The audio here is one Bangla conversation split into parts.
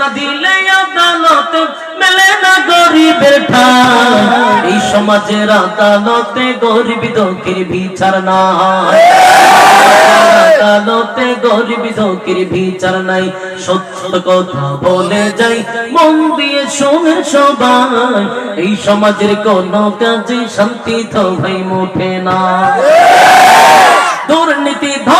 ঘুষ না দিলে আদালতে মেলে না গরিবের ঠাঁই এই সমাজের আদালতে গরিব দুঃখের বিচার নাই। আদালতে গরিব দুঃখের বিচার নাই। সত্য কথা বলে যাই, মন দিয়ে শোনে সবাই। এই সমাজের কোন কাজে শান্তি তো ভাই মুঠে না। দুর্নীতি দমন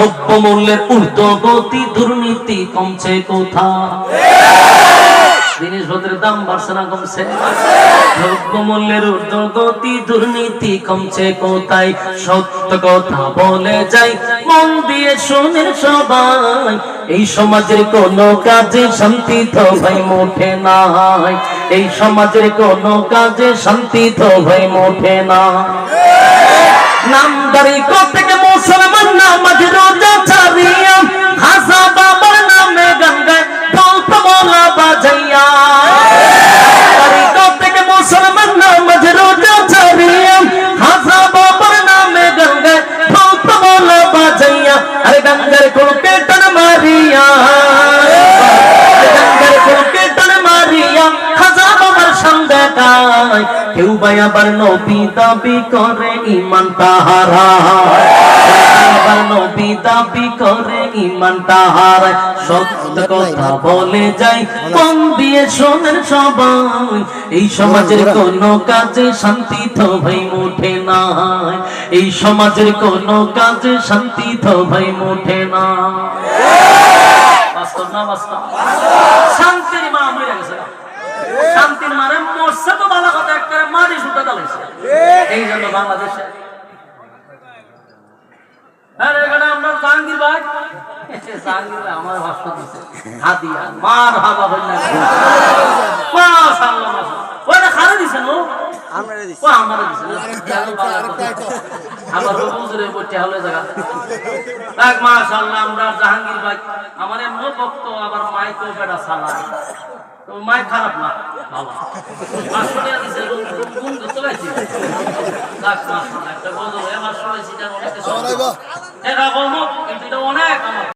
দ্রব্য মূল্যের ঊর্ধ্বগতি দুর্নীতি কমছে কোথায়? জিনিসপত্রের দাম বাড়ছে না কমছে? দুর্নীতি কমছে কোথায়? সত্য কথা বলে যাই, মন দিয়ে সবাই। এই সমাজের কোন কাজে শান্তি তো ভাই মোঠে নাই। এই সমাজের কোন কাজে শান্তি তো ভাই মোঠে না নামদারি থেকে মুসলমান নামাজ রোজা ছাড়িয়া হাসা বাবার নামে গঙ্গায় বলতো বলা বাজাইয়া নামদারি থেকে মুসলমান নামাজ রোজা ছাড়িয়া হাসা বাবার নামে গঙ্গায় বলতো বলা বাজাইয়া আরে গঙ্গার কোন পেটন মারিয়া এই সমাজের কোন কাজে শান্তি তো ভাই মুঠে নাই। এই সমাজের কোন কাজে শান্তি তো ভাই মুঠে না বাস্তব না বাস্তব শান্তির মা মরে গেছে শান্তির মারে মরছে তো ভালো কথা একটা মারি সুতা দালাইছে এই জন্য বাংলাদেশে। আমরা জাহাঙ্গীর ভাই জাহাঙ্গীর ভাই আমার ভাষ্য দিছে। হাদিয়া মার হাবা হইল মাশাআল্লাহ মাশাআল্লাহ। ওটা খারে দিছেন ও আমরা দিছি। ও আমারে দিছেন আমার হুজুরে বটে হলো জায়গা। দেখ মাশাআল্লাহ আমরা জাহাঙ্গীর ভাই আমার এমন ভক্ত আবার মাইকো বেড়া সালা তো মাই খারাপ না? ভালো। আসলে দিছে তো দেখ মাশাআল্লাহ একটা গজল এ মাশাআল্লাহ এটা অনেক